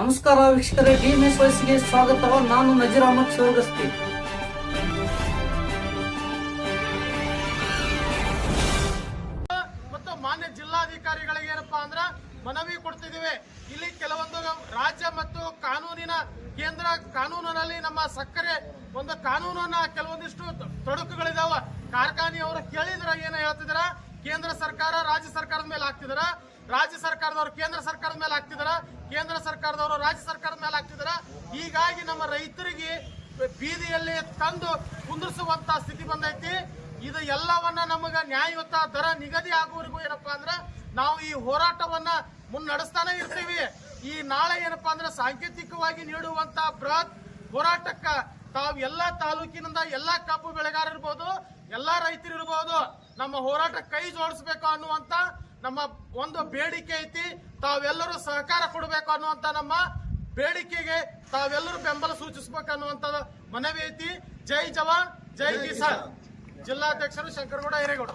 ನಮಸ್ಕಾರ ವೀಕ್ಷಕರೇ ಡಿಎಂಎಸ್ ವಯಸ್ಸಿಗೆ ಸ್ವಾಗತ ನಾನು ನಜೀರ್ ಅಹಮದ್ ಮತ್ತು ಮಾನ್ಯ ಜಿಲ್ಲಾಧಿಕಾರಿಗಳಿಗೆ ಏನಪ್ಪಾ ಅಂದ್ರ ಮನವಿ ಕೊಡ್ತಿದ್ದೀವಿ. ಇಲ್ಲಿ ಕೆಲವೊಂದು ರಾಜ್ಯ ಮತ್ತು ಕಾನೂನಿನ ಕೇಂದ್ರ ಕಾನೂನಿನಲ್ಲಿ ನಮ್ಮ ಸಕ್ಕರೆ ಒಂದು ಕಾನೂನನ್ನ ಕೆಲವೊಂದಿಷ್ಟು ತೊಡಕುಗಳಿದಾವ. ಕಾರ್ಖಾನೆಯವರು ಕೇಳಿದ್ರ, ಏನ ಹೇಳ್ತಿದಾರ? ಕೇಂದ್ರ ಸರ್ಕಾರ ರಾಜ್ಯ ಸರ್ಕಾರದ ಮೇಲೆ ಹಾಕ್ತಿದಾರ? ರಾಜ್ಯ ಸರ್ಕಾರದವರು ಕೇಂದ್ರ ಸರ್ಕಾರದ ಮೇಲೆ ಹಾಕ್ತಿದಾರ? ಕೇಂದ್ರ ಸರ್ಕಾರದವರು ರಾಜ್ಯ ಸರ್ಕಾರದ ಮೇಲೆ ಹಾಕ್ತಿದಾರ? ಹೀಗಾಗಿ ನಮ್ಮ ರೈತರಿಗೆ ಬೀದಿಯಲ್ಲಿ ತಂದು ಕುಂದಿರಿಸುವಂತ ಸ್ಥಿತಿ ಬಂದೈತಿ. ಇದು ಎಲ್ಲವನ್ನ ನಮಗ ನ್ಯಾಯಯುತ ದರ ನಿಗದಿ ಆಗುವವರೆಗೂ ಏನಪ್ಪ ಅಂದ್ರೆ ನಾವು ಈ ಹೋರಾಟವನ್ನ ಮುನ್ನಡೆಸ್ತಾನೆ ಇರ್ತೀವಿ. ಈ ನಾಳೆ ಏನಪ್ಪ ಅಂದ್ರೆ ಸಾಂಕೇತಿಕವಾಗಿ ನೀಡುವಂತ ಬೃಹತ್ ಹೋರಾಟಕ್ಕ ತಾವು ಎಲ್ಲಾ ತಾಲೂಕಿನಿಂದ ಎಲ್ಲಾ ಕಬ್ಬು ಬೆಳೆಗಾರ ಇರ್ಬೋದು ಎಲ್ಲಾ ರೈತರು ಇರ್ಬೋದು ನಮ್ಮ ಹೋರಾಟ ಕೈ ಜೋಡಿಸ್ಬೇಕು ಅನ್ನುವಂತ ನಮ್ಮ ಒಂದು ಬೇಡಿಕೆ ಐತಿ. ತಾವೆಲ್ಲರೂ ಸಹಕಾರ ಕೊಡಬೇಕು ಅನ್ನುವಂತ ನಮ್ಮ ಬೇಡಿಕೆಗೆ ತಾವೆಲ್ಲರೂ ಬೆಂಬಲ ಸೂಚಿಸಬೇಕು ಅನ್ನುವಂತ ಮನವಿ ಐತಿ. ಜೈ ಜವಾನ್ ಜೈ ಕಿಸಾನ್. ಜಿಲ್ಲಾಧ್ಯಕ್ಷರು ಶಂಕರಗೌಡ ಹಿರೇಗೌಡ.